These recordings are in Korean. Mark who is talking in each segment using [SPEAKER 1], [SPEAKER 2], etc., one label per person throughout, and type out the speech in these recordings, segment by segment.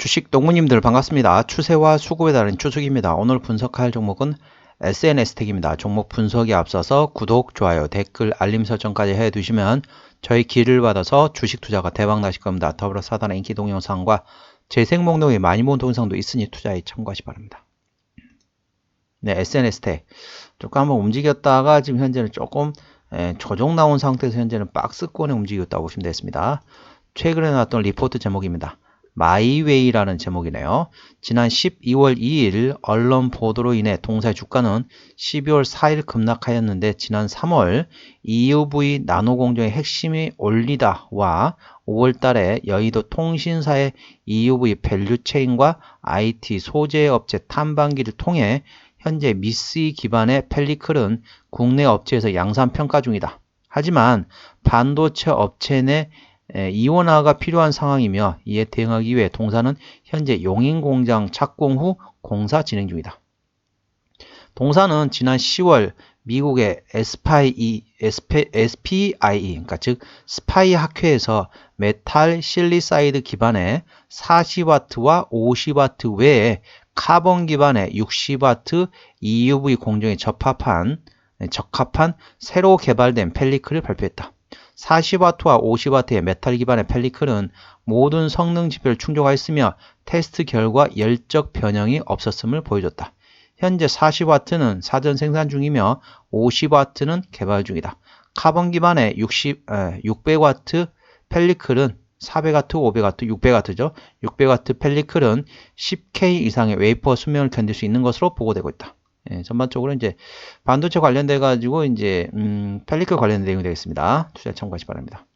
[SPEAKER 1] 주식 동무님들 반갑습니다. 추세와 수급에 따른 추석입니다. 오늘 분석할 종목은 SNS택입니다. 종목 분석에 앞서서 구독, 좋아요, 댓글, 알림 설정까지 해두시면 저희 길을 받아서 주식 투자가 대박 나실 겁니다. 더불어 사단의 인기 동영상과 재생 목록에 많이 모은 동영상도 있으니 투자에 참고하시 기 바랍니다. 네, SNS택. 조금 한번 움직였다가 지금 현재는 조금 에, 조정 나온 상태에서 현재는 박스권에 움직였다고 보시면 되겠습니다. 최근에 나왔던 리포트 제목입니다. 마이웨이라는 제목이네요. 지난 12월 2일 언론 보도로 인해 동사의 주가는 12월 4일 급락하였는데 지난 3월 EUV 나노공정의 핵심이 올리다와 5월 달에 여의도 통신사의 EUV 밸류체인과 IT 소재 업체 탐방기를 통해 현재 미쓰이 기반의 펠리클은 국내 업체에서 양산 평가 중이다. 하지만 반도체 업체 내 이원화가 필요한 상황이며 이에 대응하기 위해 동사는 현재 용인공장 착공 후 공사 진행 중이다. 동사는 지난 10월 미국의 SPI, SPIE, 그러니까 즉 스파이 학회에서 메탈 실리사이드 기반의 40W와 50W 외에 카본 기반의 60W EUV 공정에 접합한 적합한 새로 개발된 펠리클을 발표했다. 40W와 50W의 메탈 기반의 펠리클은 모든 성능 지표를 충족하였으며 테스트 결과 열적 변형이 없었음을 보여줬다. 현재 40W는 사전 생산 중이며 50W는 개발 중이다. 카본 기반의 60, 에, 600W 펠리클은 400W, 500W, 600W죠. 600W 펠리클은 10K 이상의 웨이퍼 수명을 견딜 수 있는 것으로 보고되고 있다. 예, 전반적으로 이제 반도체 관련돼 가지고 이제 음, 펠리클 관련 내용이 되겠습니다. 투자 참고하시 기 바랍니다.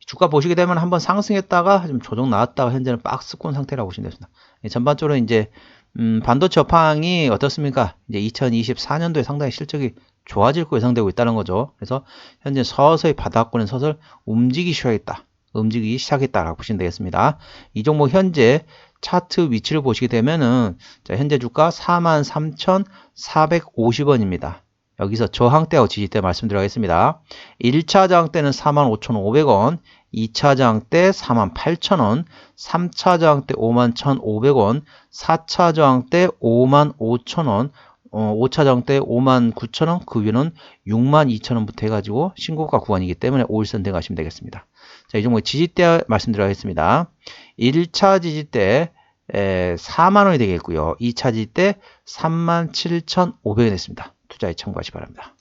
[SPEAKER 1] 주가 보시게 되면 한번 상승했다가 좀 조정 나왔다가 현재는 박스권 상태라고 보시면 됩니다. 예, 전반적으로 이제 음, 반도체 업황이 어떻습니까? 이제 2024년도에 상당히 실적이 좋아질 거 예상되고 있다는 거죠. 그래서 현재 서서히 바닥권에 서서 움직이기 시작했다. 움직이기 시작했다라고 보시면 되겠습니다. 이 종목 현재 차트 위치를 보시게 되면은 자, 현재 주가 43,450원입니다. 여기서 저항대하고 지지대 말씀드리겠습니다. 1차 저항대는 45,500원, 2차 저항대 48,000원, 3차 저항대 51,500원, 4차 저항대 55,000원, 어, 5차 저항대 59,000원, 그 위는 62,000원부터 해가지고 신고가 구간이기 때문에 5일선 대 가시면 되겠습니다. 자, 이 종목 지지대 말씀드리겠습니다. 1차 지지대 4만 원이 되겠고요. 2차 지지대 37,500원이 됐습니다. 투자에 참고하시 기 바랍니다.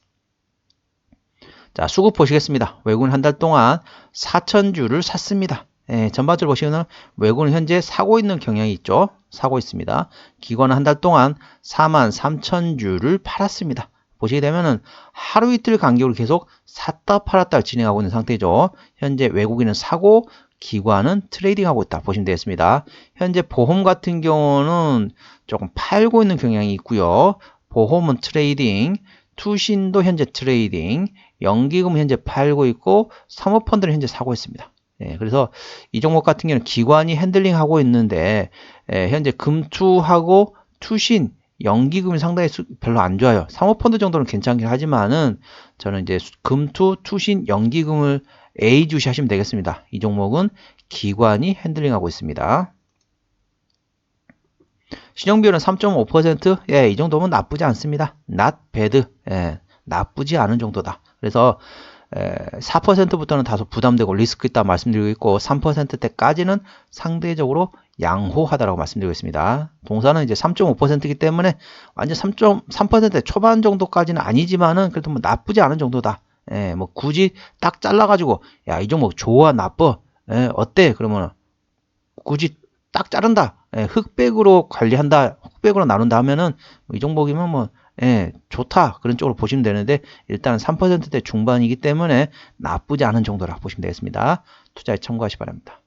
[SPEAKER 1] 자, 수급 보시겠습니다. 외국인 한달 동안 4,000주를 샀습니다. 예, 전반적으로 보시면 외국은 현재 사고 있는 경향이 있죠. 사고 있습니다. 기관은 한 달 동안 4만 3천 주를 팔았습니다. 보시게 되면은 하루 이틀 간격으로 계속 샀다 팔았다 진행하고 있는 상태죠. 현재 외국인은 사고 기관은 트레이딩하고 있다 보시면 되겠습니다. 현재 보험 같은 경우는 조금 팔고 있는 경향이 있고요. 보험은 트레이딩, 투신도 현재 트레이딩, 연기금 현재 팔고 있고 사모펀드는 현재 사고 있습니다. 예, 그래서 이 종목 같은 경우는 기관이 핸들링하고 있는데 예, 현재 금투하고 투신 연기금이 상당히 수, 별로 안 좋아요. 사모펀드 정도는 괜찮긴 하지만은 저는 이제 금투 투신 연기금을 A 주시 하시면 되겠습니다. 이 종목은 기관이 핸들링하고 있습니다. 신용비율은 3.5%? 예, 이 정도면 나쁘지 않습니다. not bad. 예, 나쁘지 않은 정도다. 그래서 4%부터는 다소 부담되고 리스크 있다 말씀드리고 있고 3%대까지는 상대적으로 양호하다라고 말씀드리고 있습니다. 동사는 이제 3.5%이기 때문에 완전 3.3% 초반 정도까지는 아니지만은 그래도 뭐 나쁘지 않은 정도다. 예, 뭐 굳이 딱 잘라가지고 야 이 종목 좋아 나빠 예, 어때 그러면 굳이 딱 자른다 예, 흑백으로 관리한다 흑백으로 나눈다 하면은 뭐이 종목이면 뭐 예, 좋다 그런 쪽으로 보시면 되는데 일단 3%대 중반이기 때문에 나쁘지 않은 정도라 보시면 되겠습니다. 투자에 참고하시 기 바랍니다.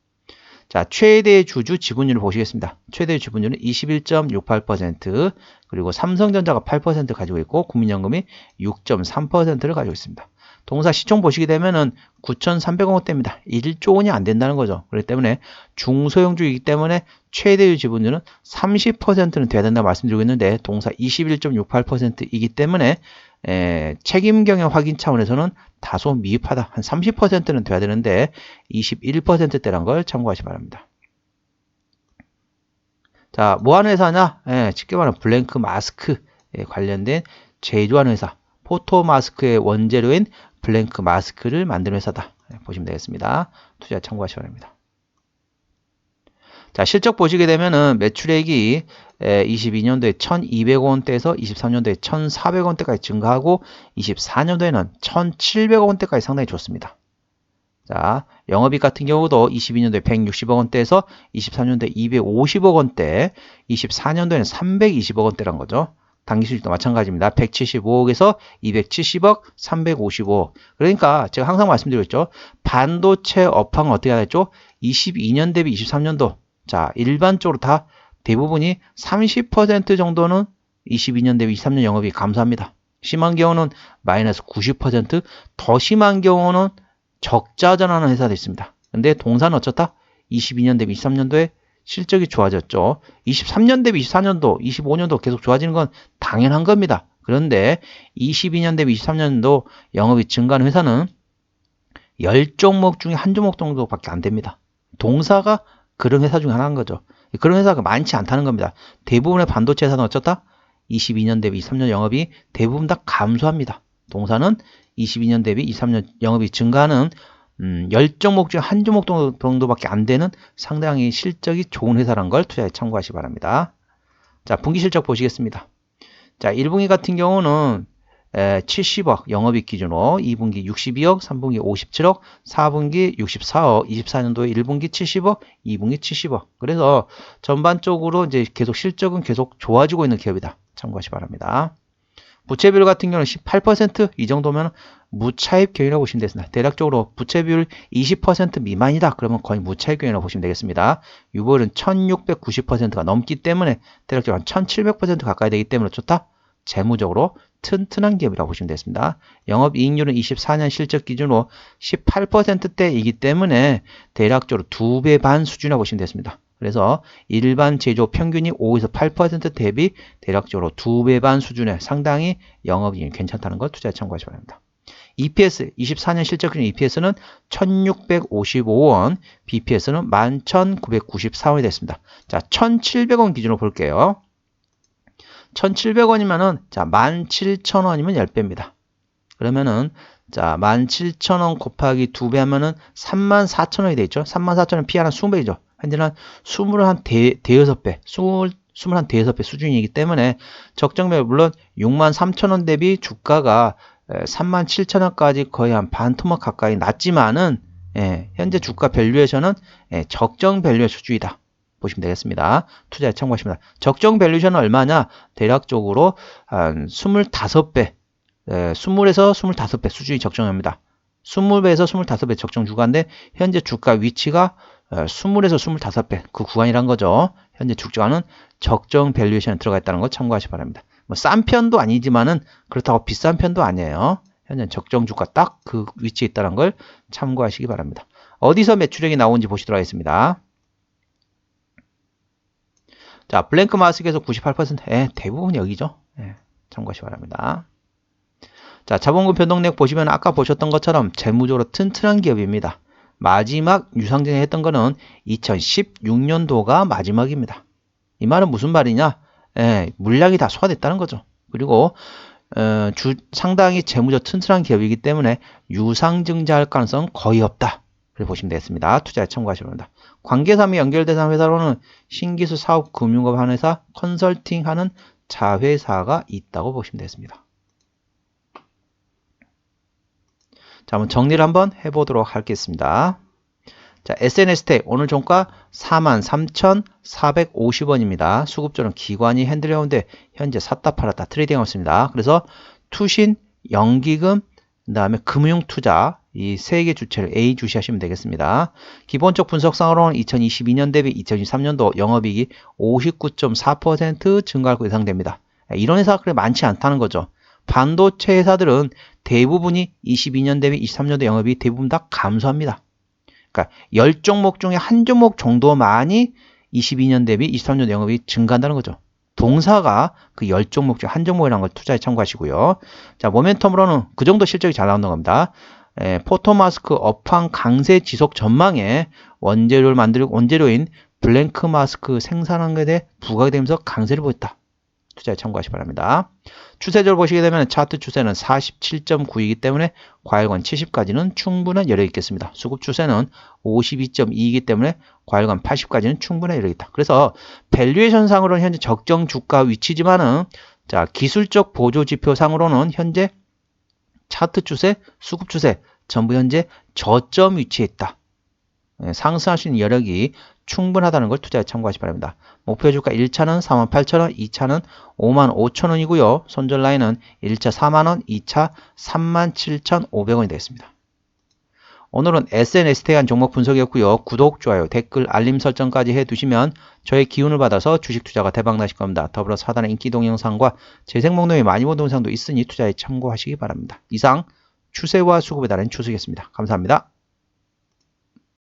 [SPEAKER 1] 자, 최대 주주 지분율을 보시겠습니다. 최대 지분율은 21.68%, 그리고 삼성전자가 8% 가지고 있고 국민연금이 6.3%를 가지고 있습니다. 동사 시총 보시게 되면은 9,300원대입니다. 1조 원이 안 된다는 거죠. 그렇기 때문에 중소형주이기 때문에 최대의 지분율은 30%는 돼야 된다고 말씀드리고 있는데 동사 21.68%이기 때문에 에, 책임 경영 확인 차원에서는 다소 미흡하다. 한 30%는 돼야 되는데 21%대란 걸 참고하시 기 바랍니다. 자, 뭐 하는 회사냐? 예, 쉽게 말하면 블랭크 마스크에 관련된 제조하는 회사. 포토 마스크의 원재료인 블랭크 마스크를 만드는 회사다. 예, 보시면 되겠습니다. 투자 참고하시기 바랍니다. 자, 실적 보시게 되면은 매출액이 22년도에 1,200원대에서 23년도에 1,400원대까지 증가하고 24년도에는 1,700억 원대까지 상당히 좋습니다. 자, 영업이익 같은 경우도 22년도에 160억 원대에서 23년도에 250억 원대, 24년도에는 320억 원대란 거죠. 당기수익도 마찬가지입니다. 175억에서 270억, 355억. 그러니까 제가 항상 말씀드리고 있죠. 반도체 업황은 어떻게 되죠? 22년 대비 23년도. 자, 일반적으로 다 대부분이 30% 정도는 22년 대비 23년 영업이 감소합니다. 심한 경우는 마이너스 90%, 더 심한 경우는 적자 전환하는 회사도 있습니다. 근데 동사는 어쩌다? 22년 대비 23년도에 실적이 좋아졌죠. 23년 대비 24년도, 25년도 계속 좋아지는 건 당연한 겁니다. 그런데 22년 대비 23년도 영업이 증가하는 회사는 10종목 중에 한 종목 정도밖에 안 됩니다. 동사가 그런 회사 중에 하나인 거죠. 그런 회사가 많지 않다는 겁니다. 대부분의 반도체 회사는 어쩌다? 22년 대비 23년 영업이 대부분 다 감소합니다. 동사는 22년 대비 23년 영업이 증가하는 음, 10종목 중 한 종목 정도밖에 안 되는 상당히 실적이 좋은 회사란 걸 투자에 참고하시 기 바랍니다. 자, 분기 실적 보시겠습니다. 자, 1분기 같은 경우는 70억 영업이익 기준으로 2분기 62억, 3분기 57억, 4분기 64억, 24년도에 1분기 70억, 2분기 70억. 그래서 전반적으로 이제 계속 실적은 계속 좋아지고 있는 기업이다. 참고하시 기 바랍니다. 부채 비율 같은 경우는 18%이 정도면 무차입 경이라고 보시면 되겠습니다. 대략적으로 부채 비율 20% 미만이다. 그러면 거의 무차입 경이라고 보시면 되겠습니다. 유보율은 1690%가 넘기 때문에 대략적으로 한 1700% 가까이 되기 때문에 좋다. 재무적으로 튼튼한 기업이라고 보시면 되겠습니다. 영업이익률은 24년 실적 기준으로 18%대이기 때문에 대략적으로 2배 반 수준이라고 보시면 되겠습니다. 그래서 일반 제조 평균이 5에서 8% 대비 대략적으로 2배 반 수준의 상당히 영업이익이 괜찮다는 걸 투자에 참고하시기 바랍니다. EPS, 24년 실적 기준 EPS는 1655원, BPS는 11,994원이 됐습니다. 자, 1,700원 기준으로 볼게요. 1,700원이면은 자, 17,000원이면 10배입니다. 그러면은 자, 17,000원 곱하기 2배 하면은 34,000원이 되죠. 34,000원 P 하나 20배이죠. 현재는 21 대, 대여섯 배, 20, 21 대여섯 배 수준이기 때문에 적정배 물론 63,000원 대비 주가가 37,000원까지 거의 한 반 토막 가까이 낮지만은 예, 현재 주가 밸류에이션은 예, 적정 밸류의 수준이다. 보시면 되겠습니다. 투자에 참고하십니다. 적정 밸류션은 얼마냐? 대략적으로 한 25배, 에, 20에서 25배 수준이 적정입니다. 20배에서 25배 적정 주가인데 현재 주가 위치가 20에서 25배 그 구간이란 거죠. 현재 주가는 적정 밸류에이션에 들어가 있다는 거 참고하시 기 바랍니다. 뭐 싼 편도 아니지만은 그렇다고 비싼 편도 아니에요. 현재 적정 주가 딱 그 위치에 있다는 걸 참고하시기 바랍니다. 어디서 매출액이 나오는지 보시도록 하겠습니다. 자, 블랭크 마스크에서 98%, 예, 대부분 여기죠. 예, 참고하시기 바랍니다. 자, 자본금 변동력 보시면 아까 보셨던 것처럼 재무적으로 튼튼한 기업입니다. 마지막 유상증에 했던 거는 2016년도가 마지막입니다. 이 말은 무슨 말이냐? 예, 물량이 다 소화됐다는 거죠. 그리고 어, 주, 상당히 재무적 튼튼한 기업이기 때문에 유상증자할 가능성 거의 없다. 그렇게 보시면 되겠습니다. 투자에 참고하시면 됩니다. 관계사이 연결대상 회사로는 신기술 사업 금융업 하는 회사, 컨설팅 하는 자회사가 있다고 보시면 되겠습니다. 자, 한번 정리를 한번 해보도록 하겠습니다. 자, SNS텍 오늘 종가 43,450원입니다. 수급조는 기관이 핸들해오는데 현재 샀다 팔았다 트레이딩 하고 있습니다. 그래서 투신, 연기금, 그 다음에 금융투자 이 세 개 주체를 A 주시하시면 되겠습니다. 기본적 분석상으로는 2022년 대비 2023년도 영업이익이 59.4% 증가할 것 예상됩니다. 이런 회사가 그렇게 많지 않다는 거죠. 반도체 회사들은 대부분이 22년 대비 23년도 영업이 대부분 다 감소합니다. 그러니까 10종목 중에 한 종목 정도만이 22년 대비 23년 영업이 증가한다는 거죠. 동사가 그 10종목 중 한 종목이라는 걸 투자에 참고하시고요. 자, 모멘텀으로는 그 정도 실적이 잘 나온다는 겁니다. 에, 포토마스크 업황 강세 지속 전망에 원재료를 만들고 원재료인 블랭크 마스크 생산한 것에 대해 부각이 되면서 강세를 보였다. 투자에 참고하시기 바랍니다. 추세적으로 보시게 되면 차트 추세는 47.9이기 때문에 과열관 70까지는 충분한 여력이 있겠습니다. 수급 추세는 52.2이기 때문에 과열관 80까지는 충분한 여력이 있다. 그래서 밸류에이션 상으로는 현재 적정 주가 위치지만은 자 기술적 보조 지표 상으로는 현재 차트 추세, 수급 추세 전부 현재 저점 위치에 있다. 예, 있는 여력이 충분하다는 걸 투자에 참고하시기 바랍니다. 목표 주가 1차는 48,000원, 2차는 55,000원이고요. 손절 라인은 1차 4만원, 2차 37,500원이 되겠습니다. 오늘은 SNS에 대한 종목 분석이었고요. 구독, 좋아요, 댓글, 알림 설정까지 해두시면 저의 기운을 받아서 주식 투자가 대박 나실 겁니다. 더불어 사단의 인기 동영상과 재생 목록에 많이 본 동영상도 있으니 투자에 참고하시기 바랍니다. 이상 추세와 수급에 따른 추석이었습니다. 감사합니다.